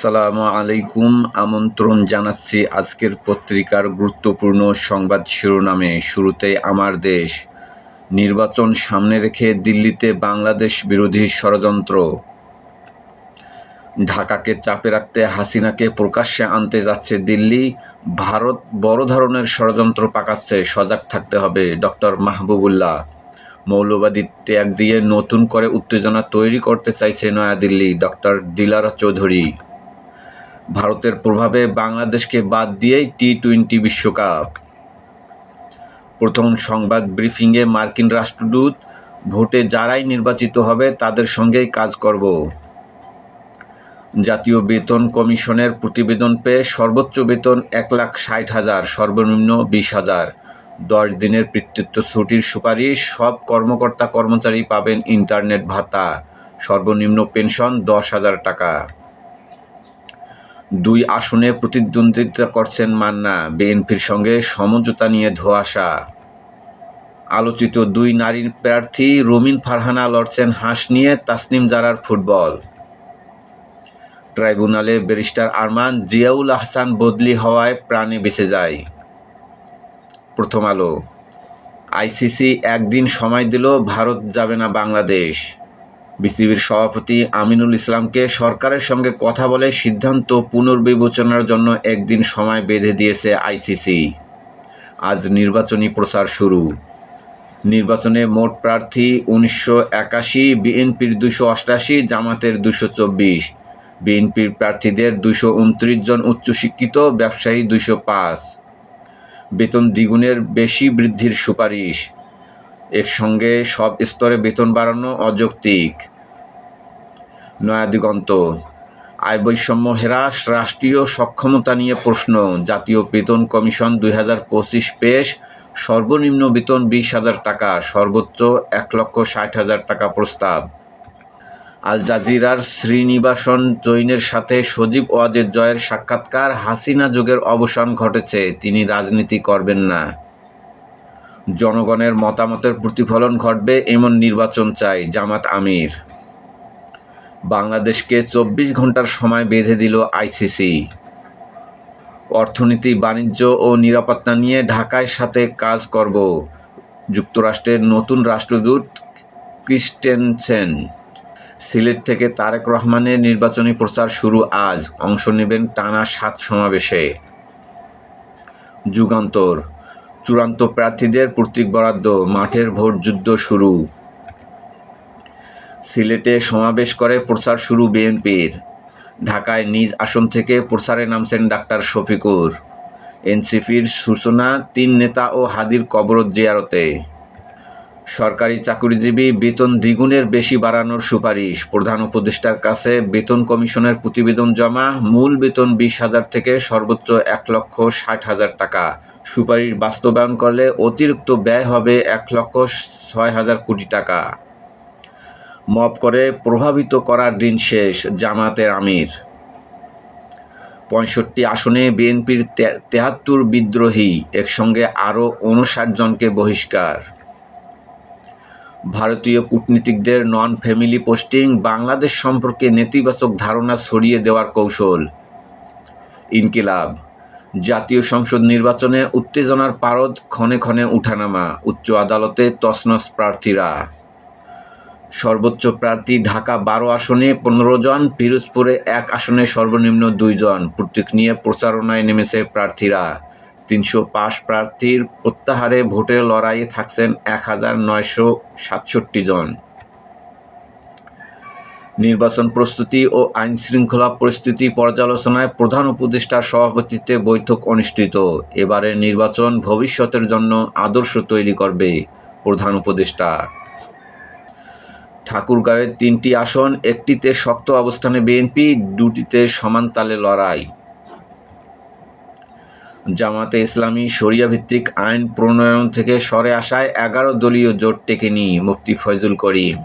আসসালামু আলাইকুম। আমন্ত্রণ জানাচ্ছি আজকের পত্রিকার গুরুত্বপূর্ণ সংবাদ শিরোনামে। শুরুতেই আমার দেশ। নির্বাচন সামনে রেখে দিল্লিতে বাংলাদেশ বিরোধী ষড়যন্ত্র। ঢাকাকে চাপে রাখতে হাসিনাকে প্রকাশ্যে আনতে যাচ্ছে দিল্লি। ভারত বড় ধরনের ষড়যন্ত্র পাকাচ্ছে, সজাগ থাকতে হবে ডক্টর মাহবুবুল্লাহ। মৌলবাদী ত্যাগ দিয়ে নতুন করে উত্তেজনা তৈরি করতে চাইছে নয়াদিল্লি ডক্টর দিলারা চৌধুরী। ভারতের প্রভাবে বাংলাদেশকে বাদ দিয়েই টি টোয়েন্টি বিশ্বকাপ। প্রথম সংবাদ ব্রিফিংয়ে মার্কিন রাষ্ট্রদূত, ভোটে যারাই নির্বাচিত হবে তাদের সঙ্গেই কাজ করব। জাতীয় বেতন কমিশনের প্রতিবেদন পেয়ে সর্বোচ্চ বেতন এক লাখ ষাট হাজার, সর্বনিম্ন বিশ হাজার। দশ দিনের পিতৃত্ব ছুটির সুপারিশ, সব কর্মকর্তা কর্মচারী পাবেন ইন্টারনেট ভাতা। সর্বনিম্ন পেনশন দশ হাজার টাকা। দুই আসনে প্রতিদ্বন্দ্বিতা করছেন মান্না, বিএনপির সঙ্গে সমঝোতা নিয়ে ধোয়াশা। আলোচিত দুই নারী প্রার্থী রুমিন ফারহানা লড়ছেন হাঁস নিয়ে তাসনিম জারার ফুটবল। ট্রাইব্যুনালে ব্যারিস্টার আরমান জিয়াউল আহসান বদলি হওয়ায় প্রাণে বেঁচে যায়। প্রথম আলো। আইসিসি একদিন সময় দিল ভারত যাবে না বাংলাদেশ। বিসিবির সভাপতি আমিনুল ইসলামকে সরকারের সঙ্গে কথা বলে সিদ্ধান্ত পুনর্বিবেচনার জন্য একদিন সময় বেঁধে দিয়েছে আইসিসি। আজ নির্বাচনী প্রচার শুরু। নির্বাচনে মোট প্রার্থী উনিশশো একাশি, বিএনপির দুশো অষ্টাশি, জামাতের দুশো চব্বিশ। বিএনপির প্রার্থীদের দুশো উনত্রিশ জন উচ্চশিক্ষিত, ব্যবসায়ী দুশো পাঁচ। বেতন দ্বিগুণের বেশি বৃদ্ধির সুপারিশ। একসঙ্গে সব স্তরে বেতন বাড়ানো অযৌক্তিক। নয়াদিগন্ত আয় বৈষম্য হ্রাস রাষ্ট্রীয় সক্ষমতা নিয়ে প্রশ্ন। জাতীয় বেতন কমিশন দুই হাজার পঁচিশ পেশ, সর্বনিম্ন বেতন বিশ হাজার টাকা, সর্বোচ্চ এক লক্ষ ষাট হাজার টাকা প্রস্তাব। আল জাজিরার শ্রীনিবাসন জৈনের সাথে সজীব ওয়াজের জয়ের সাক্ষাৎকার হাসিনা যুগের অবসান ঘটেছে, তিনি রাজনীতি করবেন না। জনগণের মতামতের প্রতিফলন ঘটবে এমন নির্বাচন চাই জামাত আমির। বাংলাদেশকে চব্বিশ ঘণ্টার সময় বেঁধে দিল আইসিসি। অর্থনীতি, বাণিজ্য ও নিরাপত্তা নিয়ে ঢাকায় সাথে কাজ করব, যুক্তরাষ্ট্রের নতুন রাষ্ট্রদূত ক্রিস্টেনসেন। সিলেট থেকে তারেক রহমানের নির্বাচনী প্রচার শুরু আজ, অংশ নেবেন টানা সাত সমাবেশে। যুগান্তর চূড়ান্ত প্রার্থীদের প্রতীক বরাদ্দ মাঠের ভোট যুদ্ধ শুরু। সিলেটে সমাবেশ করে প্রচার শুরু বিএনপির। ঢাকায় নিজ আসন থেকে প্রচারে নামছেন ডাক্তার শফিকুর। এনসিপির সূচনা তিন নেতা ও হাদির কবর জিয়ারতে। সরকারি চাকরিজীবী বেতন দ্বিগুণের বেশি বাড়ানোর সুপারিশ। প্রধান উপদেষ্টার কাছে বেতন কমিশনের প্রতিবেদন জমা, মূল বেতন বিশ হাজার থেকে সর্বোচ্চ এক লক্ষ ষাট হাজার টাকা। সুপারিশ বাস্তবায়ন করলে অতিরিক্ত ব্যয় হবে এক লক্ষ ছয় হাজার কোটি টাকা। মপ করে প্রভাবিত করার দিন শেষ, জামাতের আমির। পঁয়ষট্টি আসনে বিএনপির তেহাত্তর বিদ্রোহী, একসঙ্গে আরও উনষাট জনকে বহিষ্কার। ভারতীয় কূটনীতিকদের নন ফ্যামিলি পোস্টিং বাংলাদেশ সম্পর্কে নেতিবাচক ধারণা ছড়িয়ে দেওয়ার কৌশল। ইনকিলাব, জাতীয় সংসদ নির্বাচনে উত্তেজনার পারদ ক্ষণে ক্ষণে উঠানামা, উচ্চ আদালতে তসনস প্রার্থীরা। সর্বোচ্চ প্রার্থী ঢাকা বারো আসনে পনেরো জন, পিরোজপুরে এক আসনে সর্বনিম্ন দুইজন প্রতীক নিয়ে প্রচারণায় নেমেছে প্রার্থীরা। তিনশো পাঁচ প্রার্থীর প্রত্যাহারে ভোটের লড়াইয়ে থাকছেন এক হাজার নয়শো সাতষট্টি জন। নির্বাচন প্রস্তুতি ও আইন শৃঙ্খলা পরিস্থিতি পর্যালোচনায় প্রধান উপদেষ্টার সভাপতিত্বে বৈঠক অনুষ্ঠিত। এবারের নির্বাচন ভবিষ্যতের জন্য আদর্শ তৈরি করবে প্রধান উপদেষ্টা। ঠাকুরগাঁওয়ের তিনটি আসন, একটিতে শক্ত অবস্থানে বিএনপি, দুটিতে সমান তালে লড়াই। জামাতে ইসলামী শরিয়া ভিত্তিক আইন প্রণয়ন থেকে সরে আসায় এগারো দলীয় জোট টেকেনি মুফতি ফয়জুল করিম।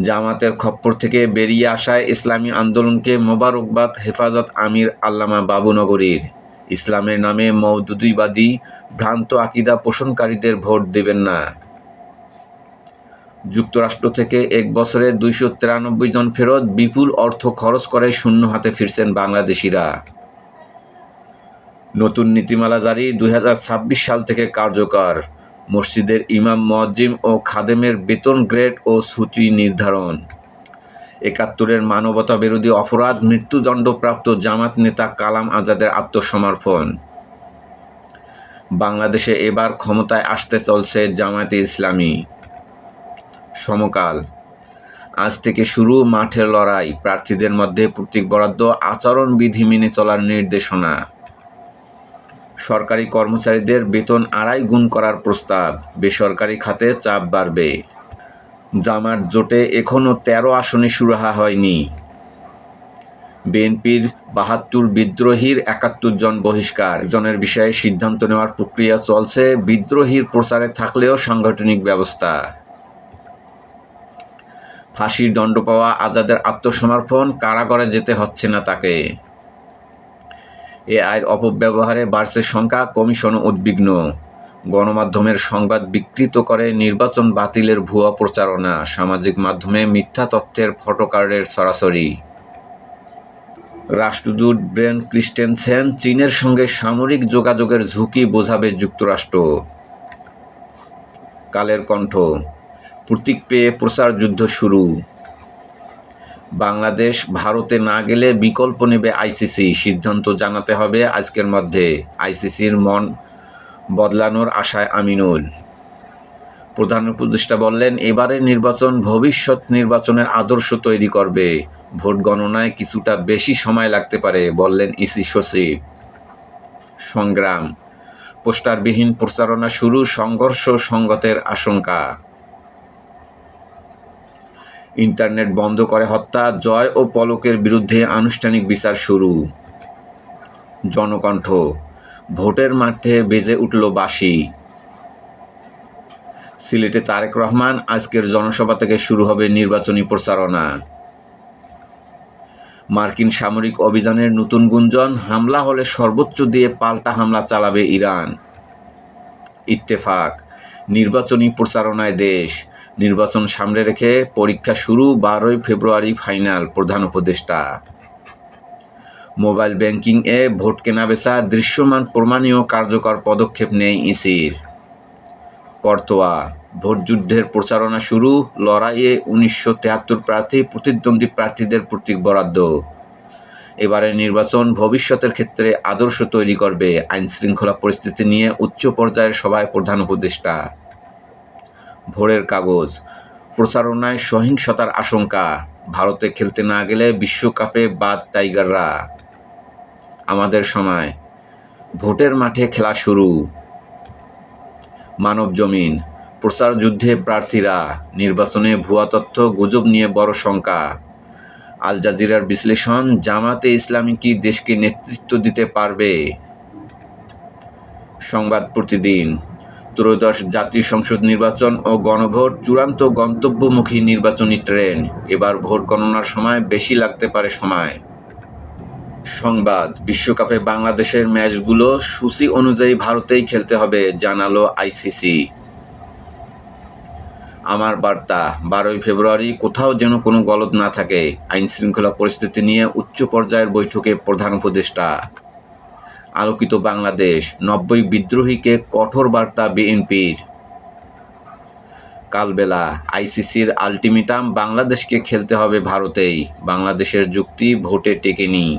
জামাতের খপ্পর থেকে বেরিয়ে আসায় ইসলামী আন্দোলনকে মোবারকবাদ, হেফাজত আমির আল্লামা বাবুনগরীর ইসলামের নামে মৌদুদিবাদী ভ্রান্ত আকিদা পোষণকারীদের ভোট দেবেন না। যুক্তরাষ্ট্র থেকে এক বছরে দুইশো তিরানব্বই জন ফেরত বিপুল অর্থ খরচ করে শূন্য হাতে ফিরছেন বাংলাদেশিরা। নতুন নীতিমালা জারি দুই হাজার ছাব্বিশ সাল থেকে কার্যকর। মসজিদের ইমাম মজ্জিম ও খাদেমের বেতন গ্রেড ও সূচি নির্ধারণ। একাত্তরের মানবতা বিরোধী অপরাধ, মৃত্যুদণ্ডপ্রাপ্ত জামাত নেতা কালাম আজাদের আত্মসমর্পণ। বাংলাদেশে এবার ক্ষমতায় আসতে চলছে জামায়াতে ইসলামী। সমকাল। আজ থেকে শুরু মাঠের লড়াই। প্রার্থীদের মধ্যে প্রতীক বরাদ্দ, আচরণবিধি মেনে চলার নির্দেশনা। সরকারি কর্মচারীদের বেতন আড়াই গুণ করার প্রস্তাব। বেসরকারি খাতে চাপ বাড়বে। জামাত জোটে এখনও তেরো আসনে সুরাহা হয়নি। বিএনপির বাহাত্তর বিদ্রোহীর একাত্তর জন বহিষ্কার। জনের বিষয়ে সিদ্ধান্ত নেওয়ার প্রক্রিয়া চলছে। বিদ্রোহীর প্রচারে থাকলেও সাংগঠনিক ব্যবস্থা। ফাঁসির দণ্ড পাওয়া আজাদের আত্মসমর্পণ। কারাগারে যেতে হচ্ছে না তাকে। এ আইন অপব্যবহারে বাড়ছে সংখ্যা, কমিশন উদ্বিগ্ন। গণমাধ্যমের সংবাদ বিকৃত করে নির্বাচন বাতিলের ভুয়া প্রচারণা, সামাজিক মাধ্যমে মিথ্যা তথ্যের ফটোকার্ডের সরাসরি। রাষ্ট্রদূত ব্রেন ক্রিস্টেনসেন চীনের সঙ্গে সামরিক যোগাযোগের ঝুঁকি বোঝাবে যুক্তরাষ্ট্র। কালের কণ্ঠ, প্রতীক পেয়ে প্রচার যুদ্ধ শুরু। বাংলাদেশ ভারতে না গেলে বিকল্প নেবে আইসিসি সিদ্ধান্ত জানাতে হবে আজকের মধ্যে। আইসিসির মন বদলানোর আশায় আমিনুল। প্রধান উপদেষ্টা বললেন, এবারের নির্বাচন ভবিষ্যৎ নির্বাচনের আদর্শ তৈরি করবে। ভোট গণনায় কিছুটা বেশি সময় লাগতে পারে, বললেন ইসি সচিব। সংগ্রাম। পোস্টারবিহীন প্রচারণা শুরু, সংঘর্ষ সংগতের আশঙ্কা। ইন্টারনেট বন্ধ করে হত্যা, জয় ও পলকের বিরুদ্ধে আনুষ্ঠানিক বিচার শুরু। জনকণ্ঠ, ভোটের মাঠে বেজে উঠল বাসি সিলেটে তারেক রহমান, আজকের জনসভা থেকে শুরু হবে নির্বাচনী প্রচারণা। মার্কিন সামরিক অভিযানের নতুন গুঞ্জন, হামলা হলে সর্বোচ্চ দিয়ে পাল্টা হামলা চালাবে ইরান। ইত্তেফাক, নির্বাচনী প্রচারণায় দেশ নির্বাচন সামনে রেখে পরীক্ষা শুরু বারোই ফেব্রুয়ারি ফাইনাল, প্রধান উপদেষ্টা। মোবাইল ব্যাংকিং এ ভোট কেনাবেচা দৃশ্যমান প্রমাণীয় কার্যকর পদক্ষেপ নেই ইসির। করতোয়া ভোটযুদ্ধের প্রচারণা শুরু, লড়াইয়ে উনিশশো তেহাত্তর প্রার্থী, প্রতিদ্বন্দ্বী প্রার্থীদের প্রতীক বরাদ্দ। এবারের নির্বাচন ভবিষ্যতের ক্ষেত্রে আদর্শ তৈরি করবে আইন শৃঙ্খলা পরিস্থিতি নিয়ে উচ্চ পর্যায়ের সভায় প্রধান উপদেষ্টা। ভোরের কাগজ। প্রচারণায় সহিংসতার আশঙ্কা। ভারতে খেলতে না গেলে বিশ্বকাপে বাদ টাইগাররা। আমাদের সময়। ভোটের মাঠে খেলা শুরু। মানব জমিন। প্রচার যুদ্ধে প্রার্থীরা। নির্বাচনে ভুয়া তথ্য, গুজব নিয়ে বড় শঙ্কা। আল জাজিরার বিশ্লেষণ, জামাতে ইসলামী কি দেশকে নেতৃত্ব দিতে পারবে? সংবাদ প্রতিদিন। ত্রয়োদশ জাতীয় সংসদ নির্বাচন ও গণভোট চূড়ান্ত গন্তব্যমুখী নির্বাচনী ট্রেন। এবার ভোট গণনার সময় বেশি লাগতে পারে সময়। সংবাদ, বিশ্বকাপে বাংলাদেশের ম্যাচগুলো সূচি অনুযায়ী ভারতেই খেলতে হবে, জানালো আইসিসি। আমার বার্তা, বারোই ফেব্রুয়ারি কোথাও যেন কোনো গলদ না থাকে। আইন শৃঙ্খলা পরিস্থিতি নিয়ে উচ্চ পর্যায়ের বৈঠকে প্রধান উপদেষ্টা। আলোকিত বাংলাদেশ, নব্বই বিদ্রোহীকে কঠোর বার্তা বিএনপির। কালবেলা, আইসিসির আলটিমেটাম, বাংলাদেশকে খেলতে হবে ভারতেই। বাংলাদেশের যুক্তি ভোটে টেকেনি।